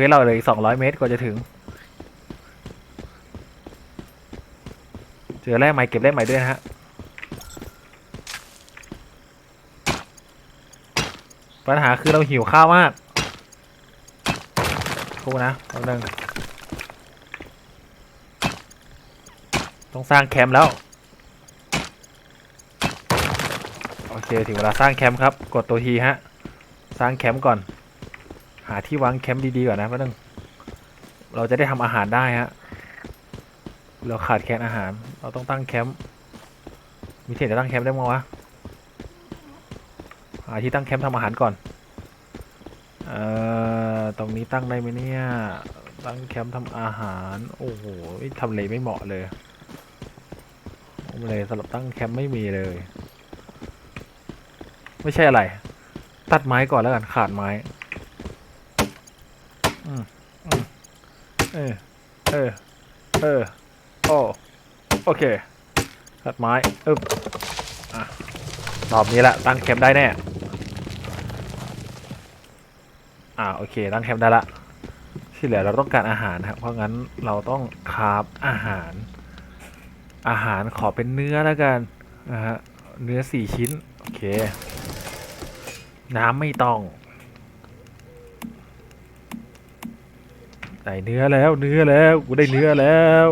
ควสเราเลยสองร้อยเมตรกว่าจะถึง เจอแร่ใหม่เก็บแร่ใหม่ด้วยนะฮะปัญหาคือเราหิวข้าวมากคูนะแป๊บนึงต้องสร้างแคมป์แล้ว โอเคถึงเวลาสร้างแคมป์ครับ กดตัวทีฮะ สร้างแคมป์ก่อน หาที่วางแคมป์ดีๆก่อนนะแป๊บนึงเราจะได้ทำอาหารได้ฮะเราขาดแคลนอาหาร เราต้องตั้งแคมป์มีที่ไหนจะตั้งแคมป์ได้มั้งวะหาที่ตั้งแคมป์ทำอาหารก่อนเอ่อตรงนี้ตั้งได้ไหมเนี่ยตั้งแคมป์ทำอาหาร โอ้โหทำเลไม่เหมาะเลยทำเลสำหรับตั้งแคมป์ไม่มีเลย ไม่ใช่อะไร ตัดไม้ก่อนแล้วกันขาดไม้ อืมอืมเออ เออ เออ โอ้โอเค ตัดไม้อึบอะรอบนี้แหละตั้งแคมป์ได้แน่ อ่าโอเค ตั้งแคมป์ได้ละ ที่เหลือเราต้องการอาหารครับ เพราะงั้นเราต้องคราฟอาหาร อาหารขอเป็นเนื้อแล้วกันนะฮะ เนื้อสี่ชิ้น โอเค น้ำไม่ต้อง ได้เนื้อแล้วเนื้อแล้วกูได้เนื้อแล้ว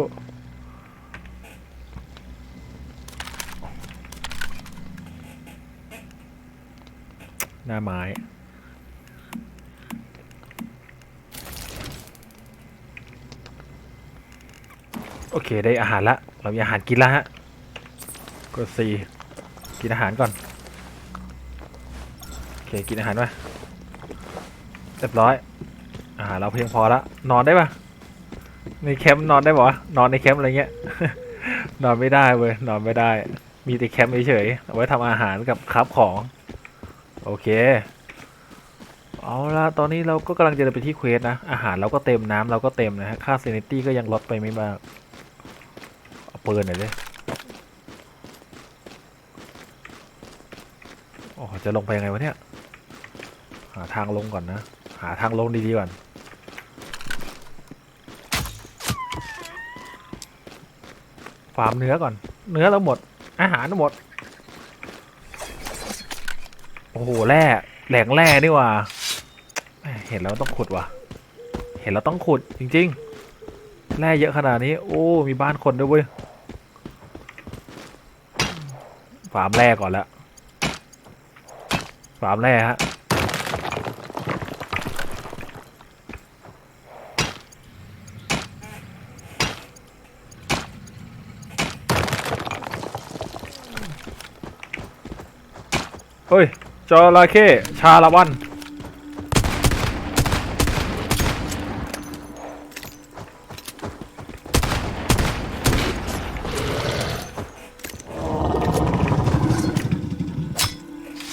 หน้าไม้โอเคได้อาหารละ เรามีอาหารกินล้วฮะกดสี่กินอาหารก่อนโอเคกินอาหารไปเรียบร้อย อาหาเราเพียงพอละนอนได้ปะในแคมป์นอนได้ปะวะนอนในแคมป์อะไรเงี้ย นอนไม่ได้เว้ยนอนไม่ได้ มีแต่แคมป์เฉยๆเอาไว้ทำอาหารกับคับของ โอเค เอาละตอนนี้เราก็กำลังจะเดินไปที่เควสนะ อาหารเราก็เต็มน้ำเราก็เต็มนะฮะค่าเซนิตี้ก็ยังลดไปไม่มากเอาปืนหน่อยดิโอ้จะลงไปยังไงวะเนี่ย หาทางลงก่อนนะ หาทางลงดีๆก่อน ฟาร์มเนื้อก่อน เนื้อเราหมด อาหารเราหมด โอ้โหแร่แหล่งแร่นี่ว่า เห็นแล้วต้องขุดว่ะ เห็นแล้วต้องขุดจริง ๆ แร่เยอะขนาดนี้ โอ้ มีบ้านคนด้วยเว้ย ฟาร์มแร่ก่อนละฟาร์มแร่ฮะ เฮ้ยจระเข้ชาละวัน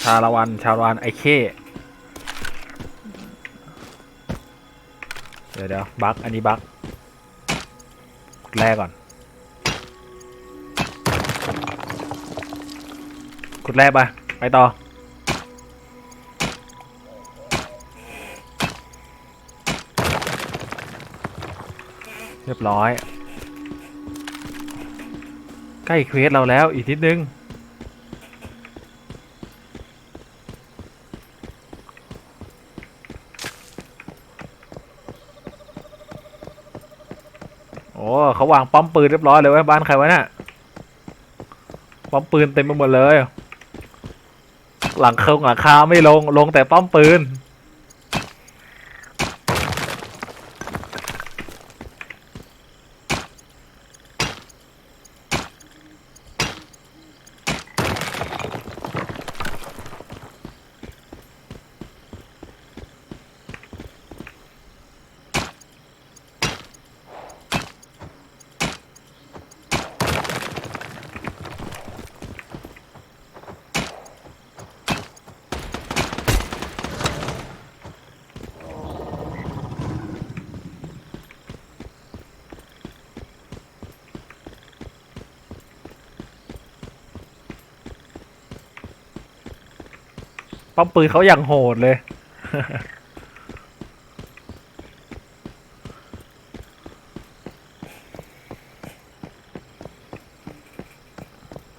ชาละวัน ชาละวันไอเข้เดี๋ยวเดี๋ยวบักอันนี้บักแรกก่อนขุดแรกไป ไปต่อ รียบร้อย ใกล้เควสเราแล้วอีกนิดนึง โอ้เขาวางป้อมปืนเรียบร้อยเลยว้ยบ้านใครวะเนี่ยป้อมปืนเต็มไปหมดเลย หลังเคงหลังคาไม่ลงลงแต่ป้อมปืน ป้อมปืนเขาอย่างโหดเลย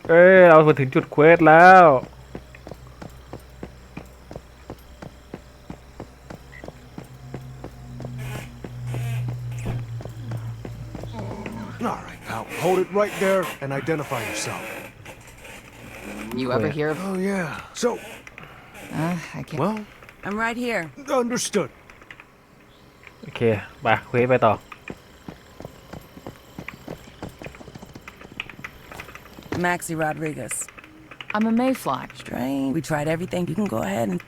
เอ้ยเราถึงจุดเควสแล้วโ o l d it right there and identify yourself. You ever hear of? Oh yeah. So Uh, I can't. well, I'm right here. understood. โอเค ไปเควสไปต่อ Maxie Rodriguez. I'm a mayfly. Strange. We tried everything. You can go ahead and.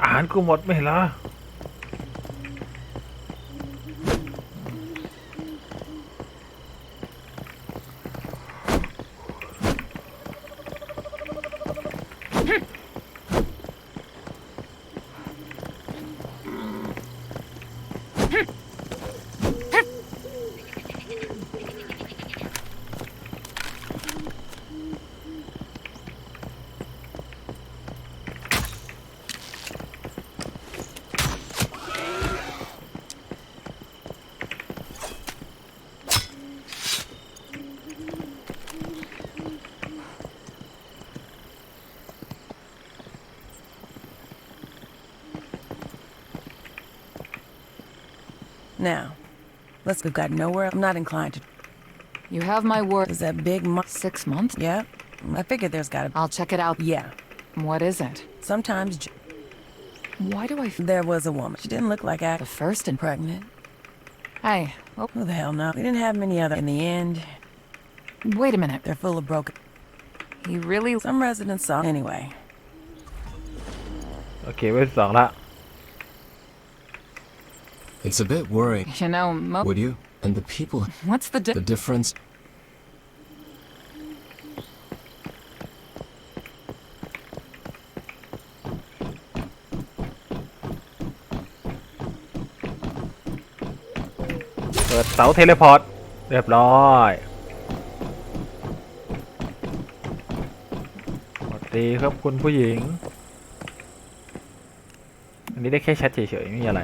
อาหา Now, let's. We've got nowhere. I'm not inclined to. You have my word. Is that big? Mo- Six months? yeah. I figured there's got to. I'll check it out. Yeah. What is it? Sometimes j- Why do I f- there was a woman. She didn't look like the act first and pregnant. Hey, oh, Who the hell knows? We didn't have many other. In the end, wait a minute. they're full of broken. He really Some residents saw. Anyway, โอเค เวทสองละ It's a bit worrying, you know, mo- would you? And the people, what's the di- the difference. เปิดเสาเทเลพอร์ตเรียบร้อยสวัสดีครับคุณผู้หญิง อันนี้ได้แค่แชทเฉยๆไม่มีอะไร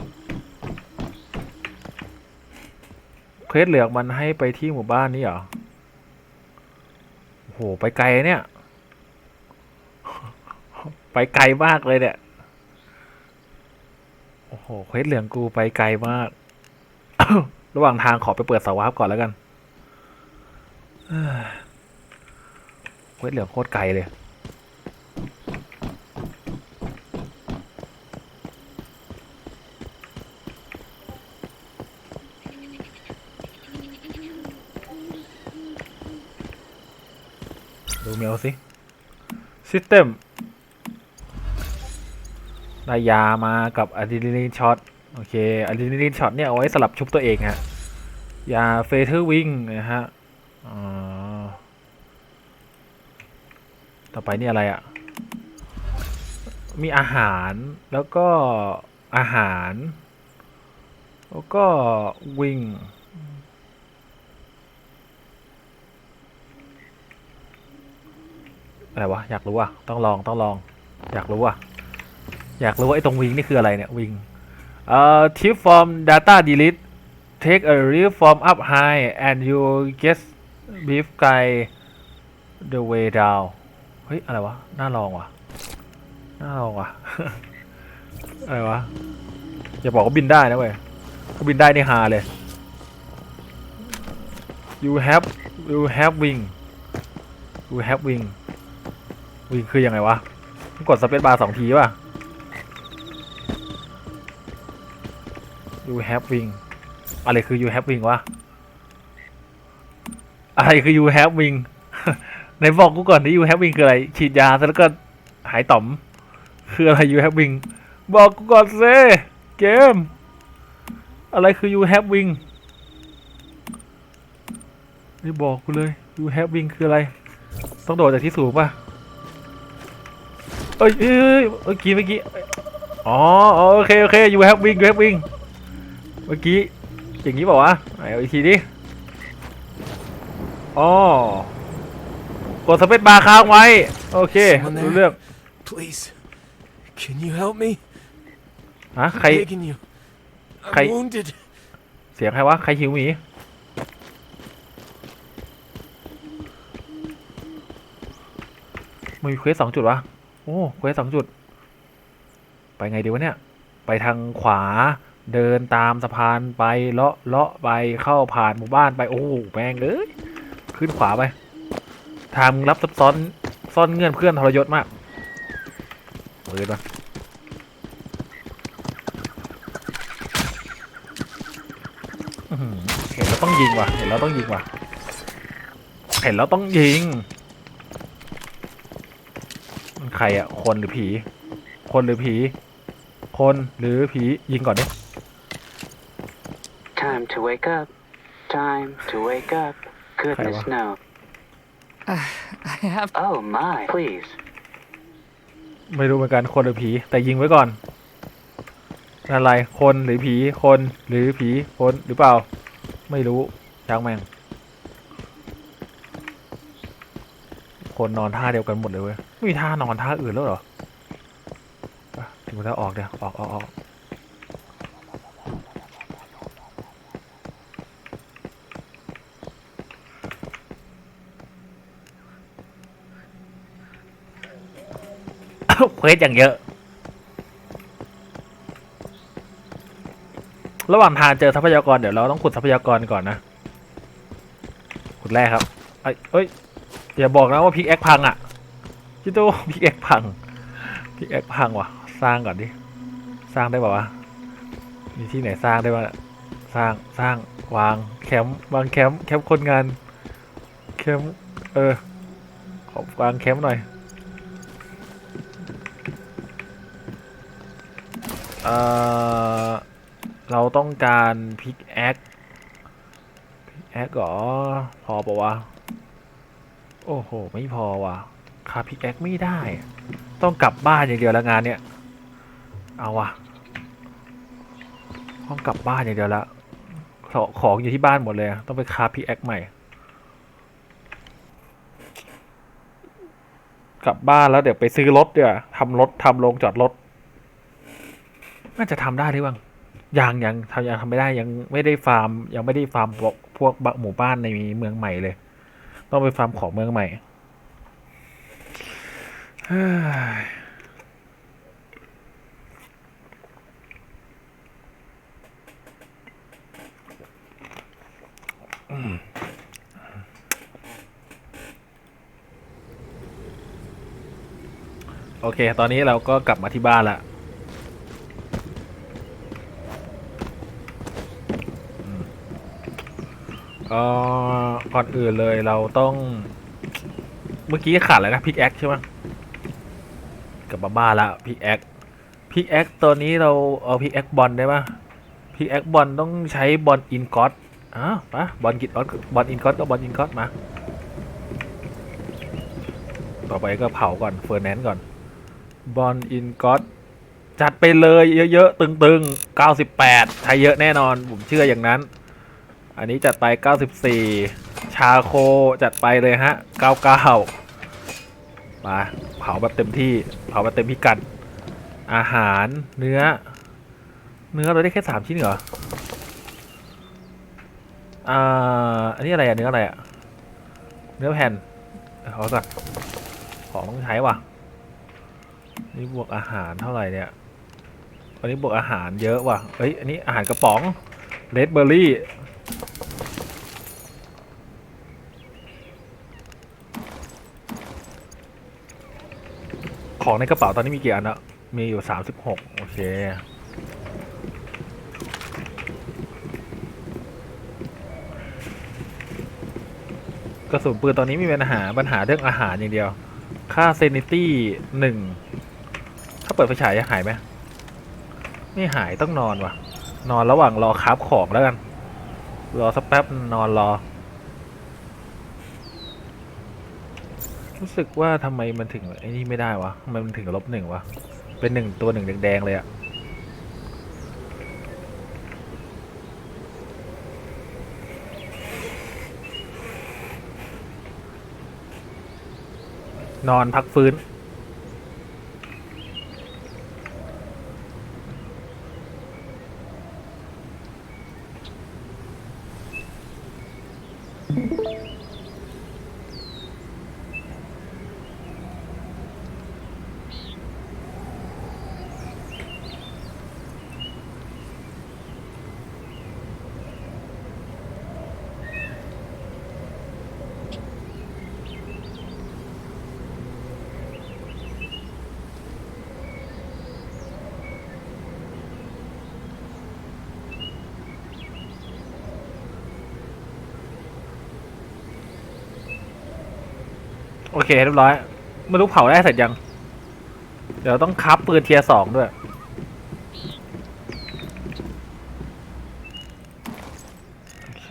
เควสเหลือกมันให้ไปที่หมู่บ้านนี้เหรอ โอ้โห ไปไกลเนี่ย ไปไกลมากเลยเนี่ย โอ้โห เควสเหลืองกูไปไกลมาก ระหว่างทางขอไปเปิดสาวาร์ก่อนแล้วกันเอ้ยเควสเหลืองโคตรไกลเลย ดูเมลสิ ซิสเต็มได้ยามากับอะดรีนาลีนช็อตโอเคอะดรีนาลีนช็อตเนี่ยเอาไว้สลับชุบตัวเองฮะยาเฟเธอร์วิงนะฮะต่อไปนี่อะไรอะ่ะ มีอาหารแล้วก็อาหาร แล้วก็วิ่ง อะไรวะอยากรู้อะต้องลองต้องลอง อยากรู้อะอยากรู้ว่าไอ้ตรงวิงนี่คืออะไรเนี่ยวิงเอ่อ tip from data delete take a real form up high and you get beef guy the way down เฮ้ย อะไรวะ น่าลองว่ะ น่าลองว่ะ อะไรวะ อย่าบอกว่าบินได้นะเว้ยถ้าบินได้ในฮาเลย you have you have wing you have wing วิงคือยังไงวะกดสเปซบาร์สองทีป่ะ you have wing อะไรคือ you have wing วะ อะไรคือ you have wing ไหนบอกกูก่อนที่ you have wing คืออะไร ฉีดยาแล้วก็หายต่อม คืออะไร you have wing บอกกูก่อนเซ่เกม อะไรคือ you have wing ไม่บอกกูเลย you have wing คืออะไร ต้องโดดจากที่สูงป่ะ เอ้ยเอ้ยเอ้ยเมื่อกี้เมื่อกี้อ๋ออ๋อโอเคโอเค you have wing you have wing เมื่อกี้อย่างนี้เปล่าวะไหนเอาอีกทีดิอ๋อกดสเปซบาร์ค้างไว้ โอเครู้เรื่อง Please, can you help me? ฮะใคร begging you. I'm Hey. wounded. เสียงใครวะใครหิวหมีมันมีเควสสองจุดวะ โอ้เควสสองจุด ไปไงดีวะเนี่ย ไปทางขวาเดินตามสะพานไปเลาะเลาะไปเข้าผ่านหมู่บ้านไปโอ้โหแม่งเอ้ยขึ้นขวาไปทางรับซับซ้อนซ่อนเงื่อนเพื่อนทรยศมากเปิดปะอื้อหือเห็นแล้วต้องยิงว่ะ เห็นแล้วต้องยิงว่ะ เห็นแล้วต้องยิง ครอะคนหรือผี คนหรือผี คนหรือผียิงก่อนดิ Time to wake up. Time to wake up. Goodness Kaiwa. no. I have. Oh my. Please. ไม่รู้เหมือนกันคนหรือผี แต่ยิงไว้ก่อนนั่นอะไร คนหรือผี คนหรือผี คนหรือเปล่า ไม่รู้ช่างแม่ง คนนอนท่าเดียวกันหมดเลยเว้ย ไม่มีท่านอนท่าอื่นแล้วเหรอถึงเวลาออกเดี๋ยออกออกออกเควสอย่างเยอะ ระหว่างทางเจอทรัพยากรเดี๋ยวเราต้องขุดทรัพยากรก่อนนะ ขุดแร่ครับไอ้เอ้ยอย่าบอกนะว่าพิกแอคพังอะ จิโต้พิกแอคพังพิกแอคพังว่ะ สร้างก่อนดิ สร้างได้ป่าวะ มีที่ไหนสร้างได้บ้างสร้าง สร้าง วาง แคมป์ วางแคมป์ แคมป์คนงาน แคมป์ เออ ขอวางแคมป์หน่อยเออเราต้องการพิกแอคพิกแอคหรอ พอปะวะ โอ้โห ไม่พอว่ะ คาพิกแอคไม่ได้ ต้องกลับบ้านอย่างเดียวแล้วงานเนี้ย เอาวะต้องกลับบ้านอย่างเดียวและของของอยู่ที่บ้านหมดเลย ต้องไปคาพิกแอคใหม่ กลับบ้านแล้วเดี๋ยวไปซื้อรถเดี๋ยวทำรถทำโรงจอดรถ น่าจะทำได้หรือเปล่ายังยังทำยังทำไม่ได้ยังไม่ได้ฟาร์ม ยังไม่ได้ฟาร์มพวกพวกหมู่บ้านในเมืองใหม่เลย ต้องไปฟาร์มของเมืองใหม่ โอเค ตอนนี้เราก็กลับมาที่บ้านละก็ก่อนอื่นเลยเราต้อง เมื่อกี้ขาดอะไรนะพิกแอคใช่ไหม กลับมาบ้านละพิกแอคพิกแอคตัวนี้เราเอาพิกแอคบอลได้ปะพิกแอคบอลต้องใช้บอลอินก็อตอ้าวปะบอลกิดออตบอลอินก็อตก็บอลอินก็อตมา ต่อไปก็เผาก่อนเฟอร์แนนซ์ก่อนบอลอินก็อตจัดไปเลยเยอะๆ ตึงๆ 98 ใช้เยอะแน่นอน ผมเชื่ออย่างนั้น อันนี้จัดไป 94 ชาโคจัดไปเลยฮะ 99 มาเผาแบบเต็มที่เผาแบบเต็มพิกัด อาหารเนื้อ เนื้อเราได้แค่สามชิ้นเหรออ่าอันนี้อะไรอะเนื้ออะไรอะเนื้อแผ่นเขอก่อนของต้องใช้ว่ะนี่บวกอาหารเท่าไหร่เนี่ยอันนี้บวกอาหารเยอะว่ะเอ้ยอันนี้อาหารกระป๋องเลดเบอร์รี่ ของในกระเป๋าตอนนี้มีกี่อันอะมีอยู่สามสิบหกโอเค กระสุนปืนตอนนี้มีปัญหาปัญหาเรื่องอาหารอย่างเดียว ค่าเซนิตี้หนึ่ง ถ้าเปิดไฟฉายจะหายไหม ไม่หายต้องนอนว่ะ นอนระหว่างรอคราฟของแล้วกัน รอสักแป๊บนอนรอ รู้สึกว่าทำไมมันถึงไอ้นี่ไม่ได้วะทำไมมันถึงลบหนึ่งวะ เป็นหนึ่งตัวหนึ่งแดงๆเลยอะนอนพักฟื้น โอเคเรียบร้อยไม่รู้เผาได้เสร็จยัง เดี๋ยวต้องคับปืนเทียสองด้วย โอเค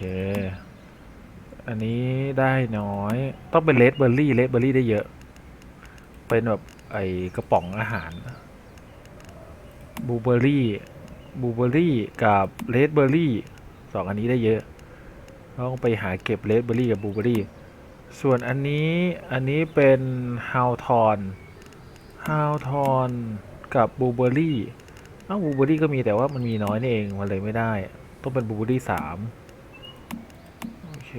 อันนี้ได้น้อย ต้องเป็นเลดเบอร์รี่เลดเบอร์รี่ได้เยอะ เป็นแบบไอกระป๋องอาหารบูเบอร์รี่บูเบอร์รี่กับเลดเบอร์รี่สองอันนี้ได้เยอะ ต้องไปหาเก็บเลดเบอร์รี่กับบูเบอร์รี่ ส่วนอันนี้อันนี้เป็นฮาวทอนฮาวทอนกับบูเบอรี่อ้าวบูเบอรี่ก็มีแต่ว่ามันมีน้อยนี่เองมันเลยไม่ได้ ต้องเป็นบูเบอรี่สามโอเค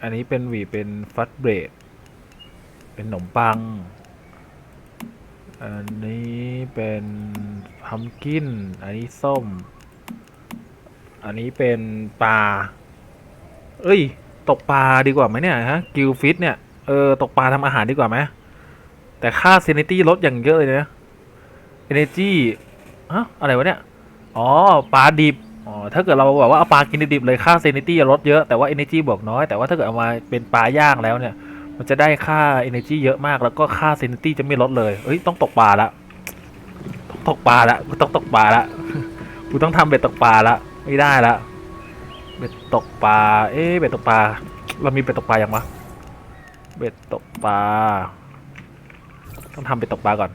อันนี้เป็นหวีเป็นฟัตเบรดเป็นขนมปัง อันนี้เป็นพัมกิน อันนี้ส้ม อันนี้เป็นปลา เอ้ย ตกปลาดีกว่าไหมเนี่ยฮะกิลฟิตเนี่ยเออตกปลาทำอาหารดีกว่าไหมแต่ค่าเซนิตี้ลดอย่างเยอะเลยนะเอเนจีฮะอะไรวะเนี่ยอ๋อปลาดิบอ๋อถ้าเกิดเราแบบว่าเอาปลากินดิบเลยค่าเซนิตี้ลดเยอะแต่ว่าเอเนจีบวกน้อยแต่ว่าถ้าเกิดเอามาเป็นปลาย่างแล้วเนี่ยมันจะได้ค่าเอเนจีเยอะมากแล้วก็ค่าเซนิตี้จะไม่ลดเลย เอ้ย ต้องตกปลาละ ต้องตกปลาละกูต้องตกปลาละกูต้องทำเบ็ดตกปลาละ ไม่ได้ละ เบ็ดตกปลา เอ๊เบ็ดตกปลา เรามีเบ็ดตกปลาอยังวะ เบ็ดตกปลา ต้องทำเบ็ดตกปลาก่อน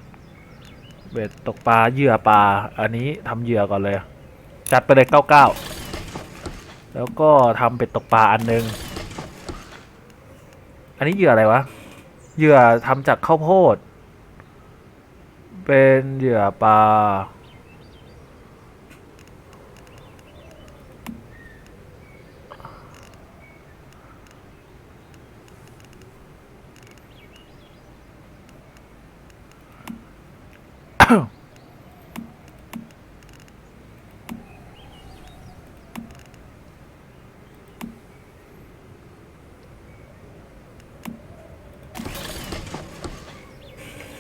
เบ็ดตกปลาเหยื่อปลา อันนี้ทำเหยื่อก่อนเลย จัดไปเลยเก้าเก้า แล้วก็ทำเบ็ดตกปลาอันหนึง อันนี้เหยื่ออะไรวะ เหยื่อทำจากข้าวโพด เป็นเหยื่อปลา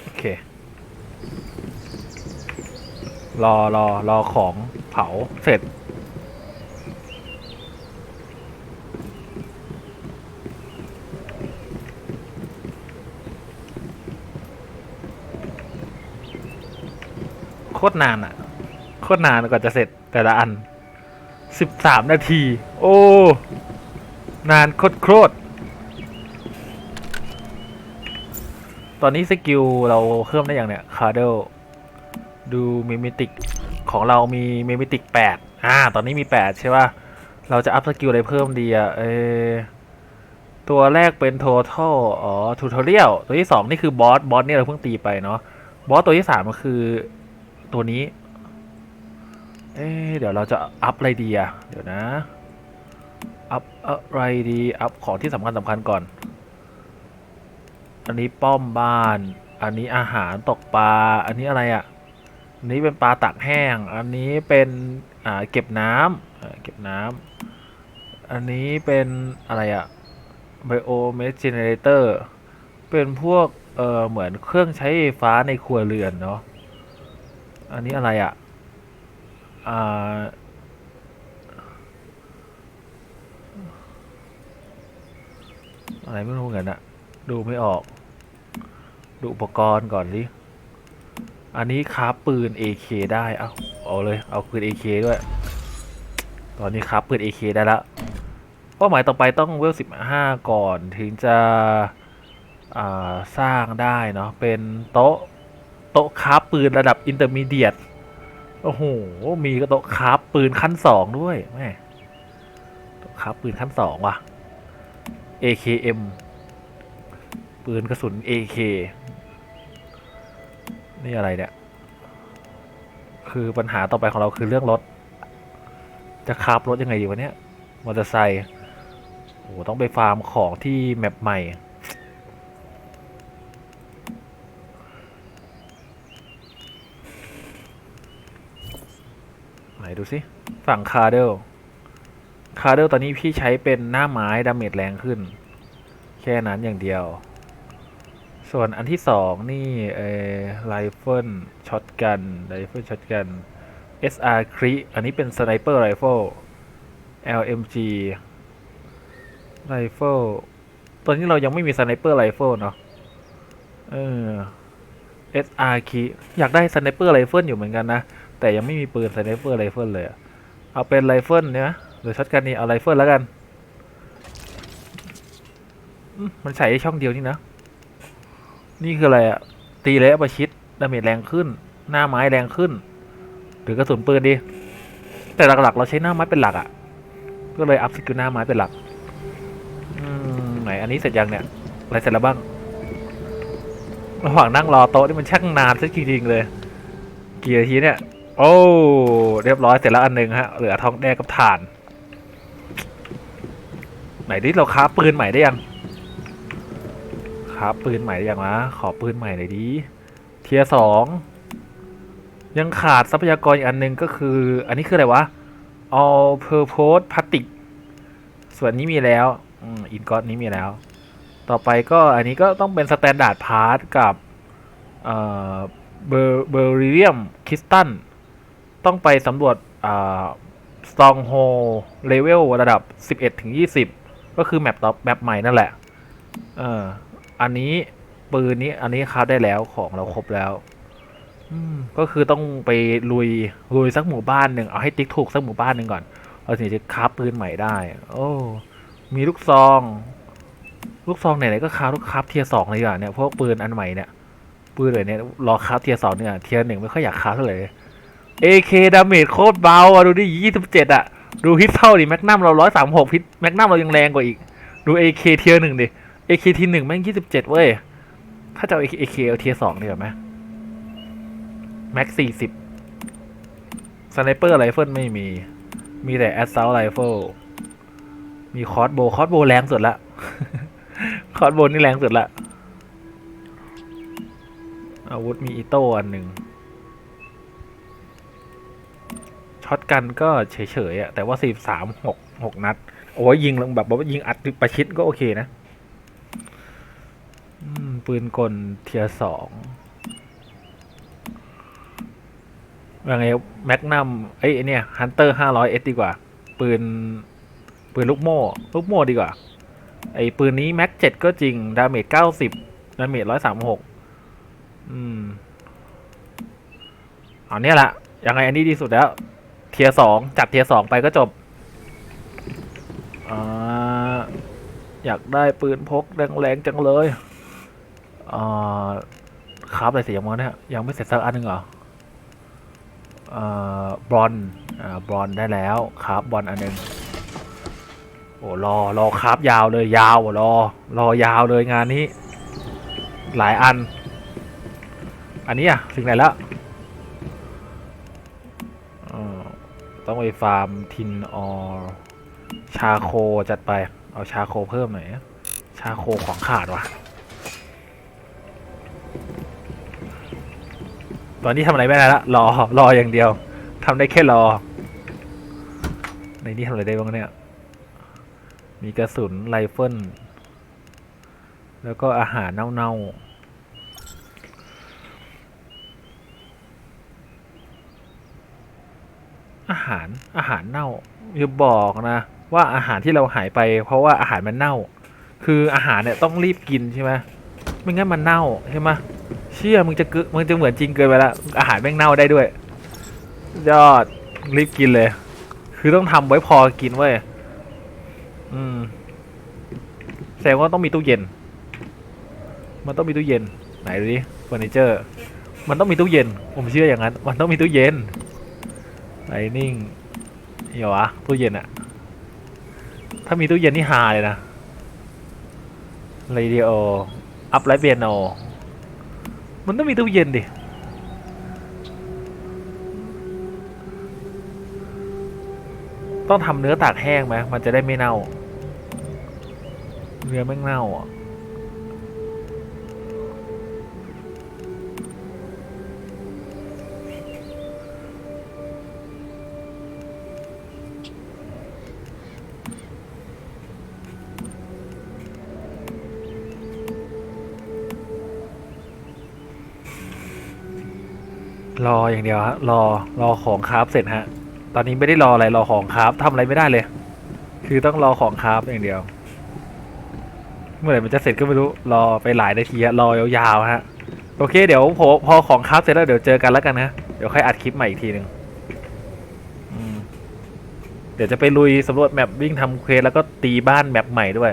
โอเค รอรอรอของเผาเสร็จ โคตรนานอะโคตรนานกว่าจะเสร็จแต่ละอันสิบสามนาที โอ้ นานโคตรโคตรตอนนี้สกิลเราเพิ่มได้อย่างเนี้ยคาร์เดล ดูมิมิติกของเรามีมิมิติกแปดอ่า ตอนนี้มีแปดใช่ป่ะ เราจะอัพสกิลอะไรเพิ่มดีอะเอตัวแรกเป็น total อ๋อ tutorial ตัวที่สองนี่คือบอส บอสเนี่ยเราเพิ่งตีไปเนาะ บอสตัวที่สามก็คือตัวนี้ เอ๊เดี๋ยวเราจะอัพอะไรดีอะ เดี๋ยวนะ อัพอะไรดี อัพของที่สำคัญสำคัญก่อน อันนี้ป้อมบ้าน อันนี้อาหารตกปลา อันนี้อะไรอะ่ะ นี้เป็นปลาตักแห้ง อันนี้เป็นอ่าเก็บน้ำอ่าเก็บน้ำอันนี้เป็นอะไรอะ่ะ Biomass Generator เป็นพวกเออเหมือนเครื่องใช้ไฟฟ้าในครัวเรือนเนาะอันนี้อะไรอะ่ะอ่าอะไรไม่รู้เหมือนกันอะดูไม่ออก ดูอุปกรณ์ก่อนดิ อันนี้คราฟปืน AK ได้ เอาเอาเลย เอาปืน AK ด้วย ตอนนี้คราฟปืน AK ได้แล้วเป้าหมายต่อไปต้องเวล15ก่อนถึงจะสร้างได้เนาะ เป็นโต๊ะ โต๊ะคราฟปืนระดับอินเตอร์มีเดียต โอ้โห มีก็โต๊ะคราฟปืนขั้นสองด้วยแม่โต๊ะคราฟปืนขั้นสองว่ะ AKM ปืนกระสุน AK นี่อะไรเนี่ย คือปัญหาต่อไปของเราคือเรื่องรถ จะคราฟรถยังไงดีวะเนี่ยมอเตอร์ไซค์โอ้โหต้องไปฟาร์มของที่แมปใหม่ไหนดูสิ ฝั่งคาร์เดลคาร์เดลตอนนี้พี่ใช้เป็นหน้าไม้ดาเมจแรงขึ้น แค่นั้นอย่างเดียว ส่วนอันที่สองนี่เอไรเฟิลช็อตกันไรเฟิลช็อตกัน SR ครีอันนี้เป็นสไนเปอร์ไรเฟิล LMG ไรเฟิลตอนนี้เรายังไม่มีสไนเปอร์ไรเฟิลเนาะเออ SR ครีอยากได้สไนเปอร์ไรเฟิลอยู่เหมือนกันนะ แต่ยังไม่มีปืนสไนเปอร์ไรเฟิลเลย เอาเป็นไรเฟิลเนี่ยหรือช็อตกันนี่เอาไรเฟิลแล้วกันมมันใส่ได้ช่องเดียวนี่นะ นี่คืออะไรอะตีและประชิดดาเมจแรงขึ้น หน้าไม้แรงขึ้น หรือกระสุนปืนดี แต่หลักๆ เราใช้หน้าไม้เป็นหลักอะก็เลยอัพสกิลหน้าไม้เป็นหลักไหนอันนี้เสร็จยังเนี่ยอะไรเสร็จแล้วบ้างระหว่างนั่งรอโต๊ะนี่มันช่างนานซะจริงๆเลย กี่นาทีเนี่ย โอ้เรียบร้อยเสร็จแล้วอันหนึ่งฮะเหลือทองแดงกับถ่าน ไหนดิเราค้าปืนใหม่ได้ยัง ครับ ปืนใหม่อยังวะขอปืนใหม่หน่อยดิเทียสองยังขาดทรัพยากรอีกอันหนึงก็คือ อันนี้คืออะไรวะ all purpose plastic ส่วนนี้มีแล้วอินกอตนี้มีแล้ว ต่อไปก็อันนี้ก็ต้องเป็น standard part กับเบอร์เบอริเลียมคริสตัลต้องไปสำรวจอ่า stronghold level ระดับ 11ถึง20 ก็คือแมปต่อแมปใหม่นั่นแหละ เออ อันนี้ปืนนี้อันนี้คราฟได้แล้วของเราครบแล้วอืมก็คือต้องไปลุยลุยสักหมู่บ้านหนึ่งเอาให้ติ๊กถูกสักหมู่บ้านหนึ่งก่อนเราถึงจะคราฟปืนใหม่ได้ โอ้มีลูกซอง ลูกซองไหนๆก็คราฟลูกคราฟเทียร์สองเลยอะเนี่ยพวกปืนอันใหม่เนี่ยปืนเลยเนี่ยรอคราฟเทียร์สองเนี่ยเทียร์หนึ่งไม่ค่อยอยากคราฟเท่าไหร่ AK ดาเมจโคตรเบาอะดูดิยี่สิบเจ็ดอะดูพิสเท่าดิแมกนัมเราร้อยสามหกพิษแมกนัมเรายังแรงกว่าอีก ดู AK เทียร์หนึ่งดิ AK ทีหนึ่งแม่งยี่สิบเจ็ดเว้ย ถ้าจะเอา AK เอาเทียสองดีกว่าไหมแม็กสี่สิบสไนเปอร์ไรเฟิลไม่มี มีแต่แอสซ l ลไรเฟิลมีคอสโบคอสโบแรงสุดละ คอสโบนี่แรงสุดละ อาวุธมีอิโต้อันหนึ่งช็อตกันก็เฉยๆอะแต่ว่าสี่สามหกหกนัด โอ้ยยิงลงแบบว่ายิงอัดประชิดก็โอเคนะ ปืนกลเทียสองยังไงแมกนัมไอ้ยเนี่ยฮันเตอร์ห้าร้อยเอสดีกว่า ปืน ปืนลูกโม่ ลูกโม่ดีกว่า ไอ้ปืนนี้แม็กเจ็ดก็จริง ดาเมจเก้าสิบดาเมจร้อยสามหกอืมเอาเนี่ยละยังไงอันนี้ดีสุดแล้ว เทียสองจัดเทียสองไปก็จบอ่าอยากได้ปืนพกแรงๆจังเลย อ่าครับอะไรเสียยังวะเนี่ยยังไม่เสร็จสักอันหนึ่งเหรออ่าบอลอ่าบอลได้แล้วครับบอลอันหนึ่งโอ้รอรอครับยาวเลยยาวอะรอรอยาวเลยงานนี้ หลายอัน อันนี้อะถึงไหนแล้วต้องไปฟาร์มทินออชาโคจัดไป เอาชาโคเพิ่มหน่อยชาโคของขาดว่ะ ตอนนี้ทำอะไรไม่ได้ละรอรออย่างเดียวทำได้แค่รอ ในนี้ทำอะไรได้บ้างเนี่ย มีกระสุนไรเฟิลแล้วก็อาหารเน่าๆอาหารอาหารเน่าอย่าบอกนะ ว่าอาหารที่เราหายไป เพราะว่าอาหารมันเน่า คืออาหารเนี่ยต้องรีบกินใช่ไหมไม่งั้นมันเน่าใช่ไหม เชี่ยมึงจะเกมึงจะเหมือนจริงเกินไปละอาหารแม่งเน่าได้ด้วย ยอดรีบกินเลย คือต้องทำไว้พอกินเว้ยอืมแสดงว่าต้องมีตู้เย็น มันต้องมีตู้เย็น ไหนดูดิเฟอร์นิเจอร์ มันต้องมีตู้เย็น ผมเชื่ออย่างนั้น มันต้องมีตู้เย็นไอ้นิ่งเดี๋ยววะตู้เย็นอะถ้ามีตู้เย็นนี่ฮาเลยนะเรดิโออัพไลท์เปียโน มันต้องมีตู้เย็นดิต้องทำเนื้อตากแห้งไหมมันจะได้ไม่เน่า เนื้อไม่งเน่าอะ รออย่างเดียวฮะรอรอของคราฟเสร็จฮะ ตอนนี้ไม่ได้รออะไรรอของคราฟทำอะไรไม่ได้เลย คือต้องรอของคราฟอย่างเดียว เมื่อไหร่มันจะเสร็จก็ไม่รู้รอไปหลายนาทีอะรอยาวๆฮะโอเคเดี๋ยวพอพอของคราฟเสร็จแล้วเดี๋ยวเจอกันแล้วกันนะเดี๋ยวค่อยอัดคลิปใหม่อีกทีหนึ่งเดี๋ยวจะไปลุยสำรวจแมปวิ่งทำเควสแล้วก็ตีบ้านแมปใหม่ด้วย